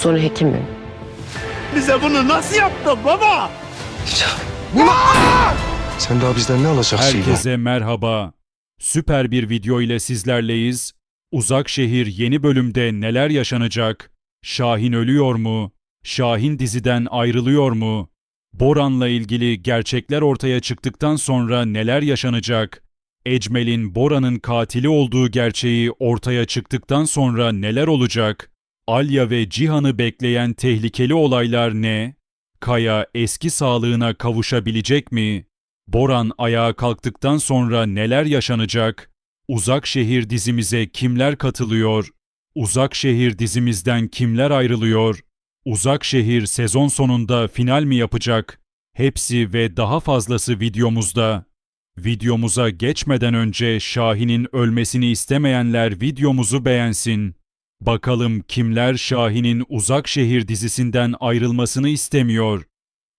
Sonra hekimim. Bize bunu nasıl yaptın baba? Sen daha bizden ne alacaksın ya? Herkese merhaba. Süper bir video ile sizlerleyiz. Uzak şehir yeni bölümde neler yaşanacak? Şahin ölüyor mu? Şahin diziden ayrılıyor mu? Boran'la ilgili gerçekler ortaya çıktıktan sonra neler yaşanacak? Ecmel'in Boran'ın katili olduğu gerçeği ortaya çıktıktan sonra neler olacak? Alya ve Cihan'ı bekleyen tehlikeli olaylar ne? Kaya eski sağlığına kavuşabilecek mi? Boran ayağa kalktıktan sonra neler yaşanacak? Uzak Şehir dizimize kimler katılıyor? Uzak Şehir dizimizden kimler ayrılıyor? Uzak Şehir sezon sonunda final mi yapacak? Hepsi ve daha fazlası videomuzda. Videomuza geçmeden önce Şahin'in ölmesini istemeyenler videomuzu beğensin. Bakalım kimler Şahin'in Uzak Şehir dizisinden ayrılmasını istemiyor?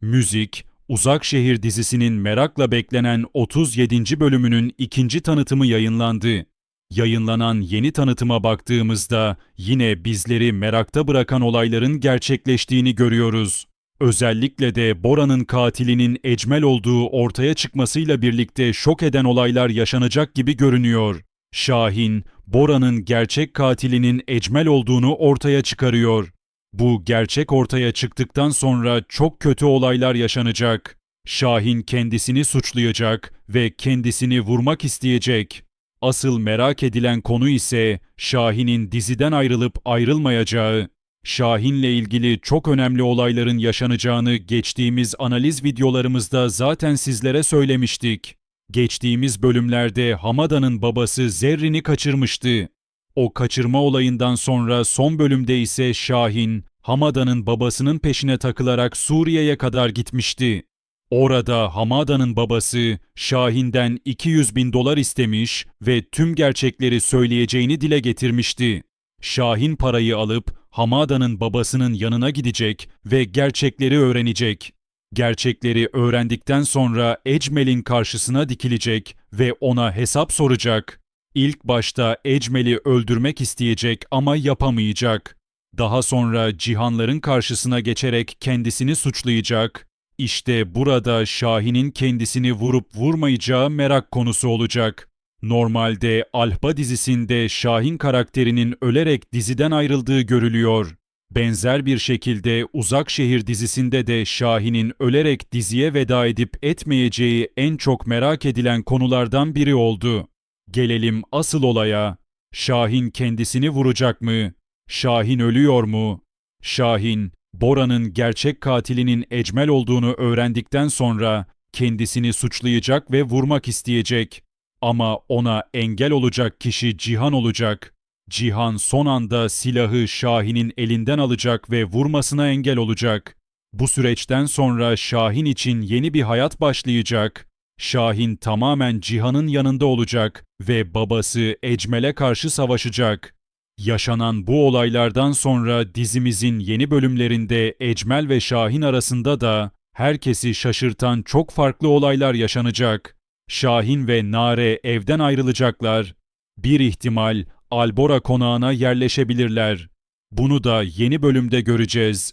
Müzik, Uzak Şehir dizisinin merakla beklenen 37. bölümünün ikinci tanıtımı yayınlandı. Yayınlanan yeni tanıtıma baktığımızda yine bizleri merakta bırakan olayların gerçekleştiğini görüyoruz. Özellikle de Bora'nın katilinin Ecmel olduğu ortaya çıkmasıyla birlikte şok eden olaylar yaşanacak gibi görünüyor. Şahin, Bora'nın gerçek katilinin Ecmel olduğunu ortaya çıkarıyor. Bu gerçek ortaya çıktıktan sonra çok kötü olaylar yaşanacak. Şahin kendisini suçlayacak ve kendisini vurmak isteyecek. Asıl merak edilen konu ise Şahin'in diziden ayrılıp ayrılmayacağı. Şahin'le ilgili çok önemli olayların yaşanacağını geçtiğimiz analiz videolarımızda zaten sizlere söylemiştik. Geçtiğimiz bölümlerde Hamada'nın babası Zerrin'i kaçırmıştı. O kaçırma olayından sonra son bölümde ise Şahin, Hamada'nın babasının peşine takılarak Suriye'ye kadar gitmişti. Orada Hamada'nın babası Şahin'den 200 bin dolar istemiş ve tüm gerçekleri söyleyeceğini dile getirmişti. Şahin parayı alıp Hamada'nın babasının yanına gidecek ve gerçekleri öğrenecek. Gerçekleri öğrendikten sonra Ecmel'in karşısına dikilecek ve ona hesap soracak. İlk başta Ecmel'i öldürmek isteyecek ama yapamayacak. Daha sonra cihanların karşısına geçerek kendisini suçlayacak. İşte burada Şahin'in kendisini vurup vurmayacağı merak konusu olacak. Normalde Alpa dizisinde Şahin karakterinin ölerek diziden ayrıldığı görülüyor. Benzer bir şekilde Uzak Şehir dizisinde de Şahin'in ölerek diziye veda edip etmeyeceği en çok merak edilen konulardan biri oldu. Gelelim asıl olaya. Şahin kendisini vuracak mı? Şahin ölüyor mu? Şahin, Bora'nın gerçek katilinin Ecmel olduğunu öğrendikten sonra kendisini suçlayacak ve vurmak isteyecek. Ama ona engel olacak kişi Cihan olacak. Cihan son anda silahı Şahin'in elinden alacak ve vurmasına engel olacak. Bu süreçten sonra Şahin için yeni bir hayat başlayacak. Şahin tamamen Cihan'ın yanında olacak ve babası Ecmel'e karşı savaşacak. Yaşanan bu olaylardan sonra dizimizin yeni bölümlerinde Ecmel ve Şahin arasında da herkesi şaşırtan çok farklı olaylar yaşanacak. Şahin ve Nare evden ayrılacaklar. Bir ihtimal Albora konağına yerleşebilirler. Bunu da yeni bölümde göreceğiz.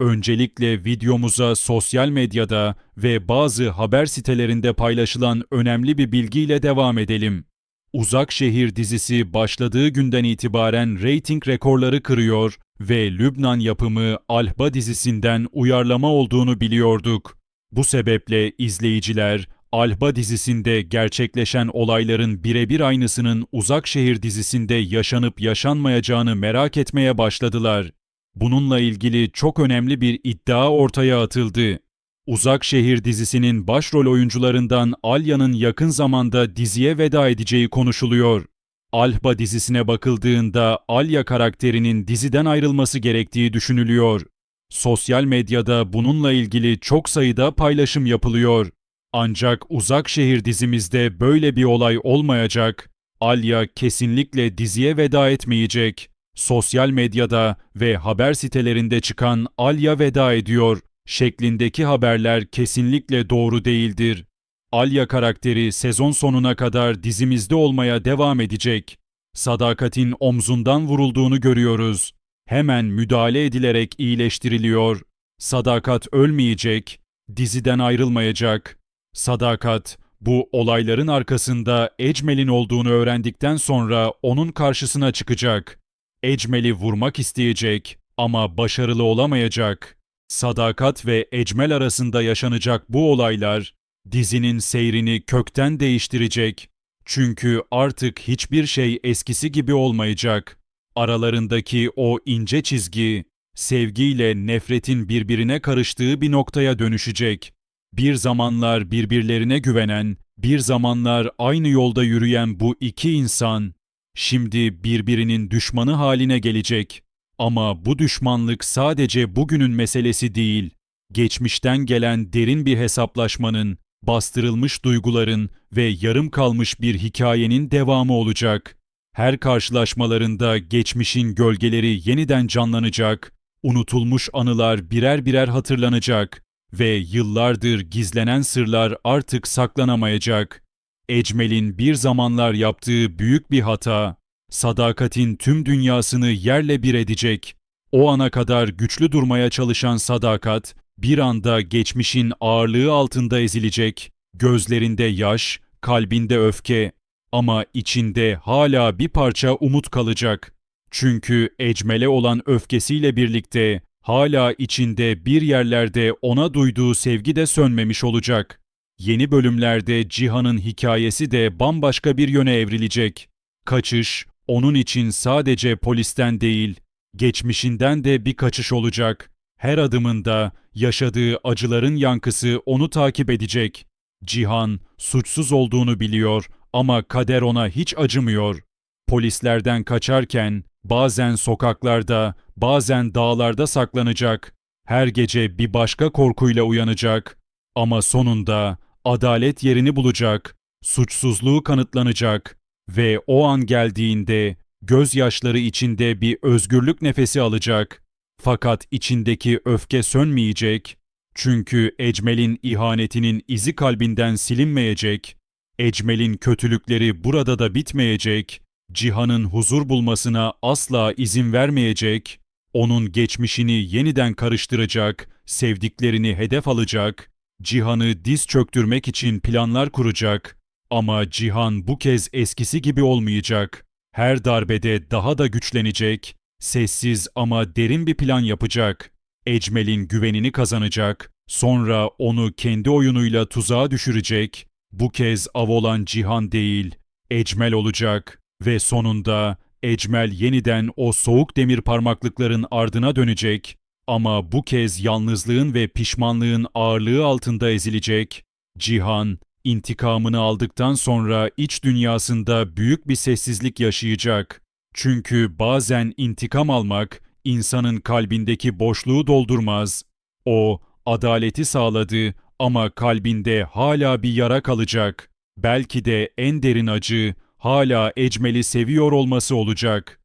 Öncelikle videomuza sosyal medyada ve bazı haber sitelerinde paylaşılan önemli bir bilgiyle devam edelim. Uzak Şehir dizisi başladığı günden itibaren reyting rekorları kırıyor ve Lübnan yapımı Alba dizisinden uyarlama olduğunu biliyorduk. Bu sebeple izleyiciler Alba dizisinde gerçekleşen olayların birebir aynısının Uzak Şehir dizisinde yaşanıp yaşanmayacağını merak etmeye başladılar. Bununla ilgili çok önemli bir iddia ortaya atıldı. Uzak Şehir dizisinin başrol oyuncularından Alya'nın yakın zamanda diziye veda edeceği konuşuluyor. Alba dizisine bakıldığında Alya karakterinin diziden ayrılması gerektiği düşünülüyor. Sosyal medyada bununla ilgili çok sayıda paylaşım yapılıyor. Ancak Uzak Şehir dizimizde böyle bir olay olmayacak. Alya kesinlikle diziye veda etmeyecek. Sosyal medyada ve haber sitelerinde çıkan Alya veda ediyor şeklindeki haberler kesinlikle doğru değildir. Alya karakteri sezon sonuna kadar dizimizde olmaya devam edecek. Sadakatin omzundan vurulduğunu görüyoruz. hemen müdahale edilerek iyileştiriliyor. Sadakat ölmeyecek, diziden ayrılmayacak. Sadakat, bu olayların arkasında Ecmel'in olduğunu öğrendikten sonra onun karşısına çıkacak. Ecmel'i vurmak isteyecek ama başarılı olamayacak. Sadakat ve Ecmel arasında yaşanacak bu olaylar dizinin seyrini kökten değiştirecek. Çünkü artık hiçbir şey eskisi gibi olmayacak. Aralarındaki o ince çizgi sevgiyle nefretin birbirine karıştığı bir noktaya dönüşecek. Bir zamanlar birbirlerine güvenen, bir zamanlar aynı yolda yürüyen bu iki insan şimdi birbirinin düşmanı haline gelecek. Ama bu düşmanlık sadece bugünün meselesi değil. Geçmişten gelen derin bir hesaplaşmanın, bastırılmış duyguların ve yarım kalmış bir hikayenin devamı olacak. Her karşılaşmalarında geçmişin gölgeleri yeniden canlanacak, unutulmuş anılar birer birer hatırlanacak ve yıllardır gizlenen sırlar artık saklanamayacak. Ecmel'in bir zamanlar yaptığı büyük bir hata, sadakatin tüm dünyasını yerle bir edecek. O ana kadar güçlü durmaya çalışan sadakat, bir anda geçmişin ağırlığı altında ezilecek. Gözlerinde yaş, kalbinde öfke ama içinde hala bir parça umut kalacak. Çünkü Ecmel'e olan öfkesiyle birlikte hala içinde bir yerlerde ona duyduğu sevgi de sönmemiş olacak. Yeni bölümlerde Cihan'ın hikayesi de bambaşka bir yöne evrilecek. Kaçış, onun için sadece polisten değil, geçmişinden de bir kaçış olacak. Her adımında yaşadığı acıların yankısı onu takip edecek. Cihan suçsuz olduğunu biliyor ama kader ona hiç acımıyor. Polislerden kaçarken bazen sokaklarda, bazen dağlarda saklanacak. Her gece bir başka korkuyla uyanacak. Ama sonunda adalet yerini bulacak, suçsuzluğu kanıtlanacak ve o an geldiğinde gözyaşları içinde bir özgürlük nefesi alacak. Fakat içindeki öfke sönmeyecek. Çünkü Ecmel'in ihanetinin izi kalbinden silinmeyecek. Ecmel'in kötülükleri burada da bitmeyecek. Cihan'ın huzur bulmasına asla izin vermeyecek. Onun geçmişini yeniden karıştıracak, sevdiklerini hedef alacak, Cihan'ı diz çöktürmek için planlar kuracak. Ama Cihan bu kez eskisi gibi olmayacak. Her darbede daha da güçlenecek, sessiz ama derin bir plan yapacak. Ecmel'in güvenini kazanacak, sonra onu kendi oyunuyla tuzağa düşürecek. Bu kez av olan Cihan değil, Ecmel olacak ve sonunda Ecmel yeniden o soğuk demir parmaklıkların ardına dönecek ama bu kez yalnızlığın ve pişmanlığın ağırlığı altında ezilecek. Cihan, intikamını aldıktan sonra iç dünyasında büyük bir sessizlik yaşayacak. Çünkü bazen intikam almak insanın kalbindeki boşluğu doldurmaz. O, adaleti sağladı ama kalbinde hala bir yara kalacak. Belki de en derin acı hala Ecmel'i seviyor olması olacak.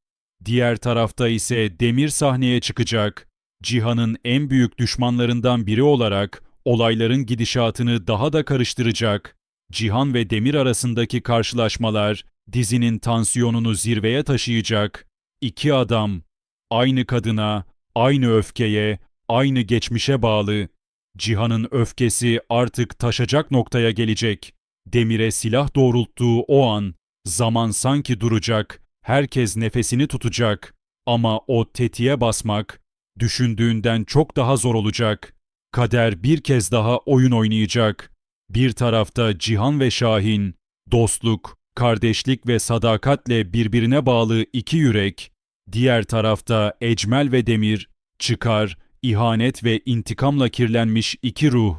Diğer tarafta ise Demir sahneye çıkacak. Cihan'ın en büyük düşmanlarından biri olarak olayların gidişatını daha da karıştıracak. Cihan ve Demir arasındaki karşılaşmalar dizinin tansiyonunu zirveye taşıyacak. İki adam aynı kadına, aynı öfkeye, aynı geçmişe bağlı. Cihan'ın öfkesi artık taşacak noktaya gelecek. Demir'e silah doğrulttuğu o an zaman sanki duracak, herkes nefesini tutacak ama o tetiğe basmak düşündüğünden çok daha zor olacak. Kader bir kez daha oyun oynayacak. Bir tarafta Cihan ve Şahin, dostluk, kardeşlik ve sadakatle birbirine bağlı iki yürek, diğer tarafta Ecmel ve Demir, çıkar, ihanet ve intikamla kirlenmiş iki ruh.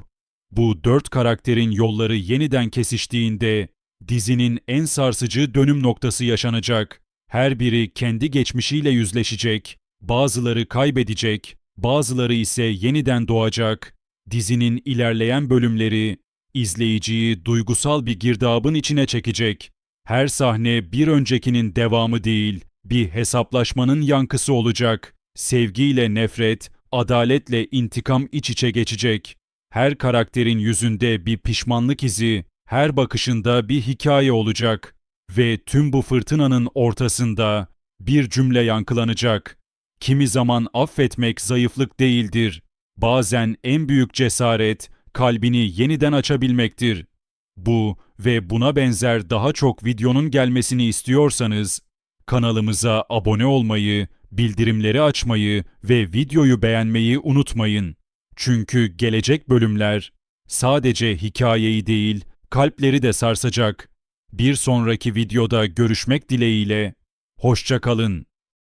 Bu dört karakterin yolları yeniden kesiştiğinde dizinin en sarsıcı dönüm noktası yaşanacak. Her biri kendi geçmişiyle yüzleşecek, bazıları kaybedecek, bazıları ise yeniden doğacak. Dizinin ilerleyen bölümleri izleyiciyi duygusal bir girdabın içine çekecek. Her sahne bir öncekinin devamı değil, bir hesaplaşmanın yankısı olacak. Sevgiyle nefret, adaletle intikam iç içe geçecek. Her karakterin yüzünde bir pişmanlık izi, her bakışında bir hikaye olacak ve tüm bu fırtınanın ortasında bir cümle yankılanacak. Kimi zaman affetmek zayıflık değildir. Bazen en büyük cesaret kalbini yeniden açabilmektir. Bu ve buna benzer daha çok videonun gelmesini istiyorsanız kanalımıza abone olmayı, bildirimleri açmayı ve videoyu beğenmeyi unutmayın. Çünkü gelecek bölümler sadece hikayeyi değil, kalpleri de sarsacak. Bir sonraki videoda görüşmek dileğiyle. Hoşça kalın.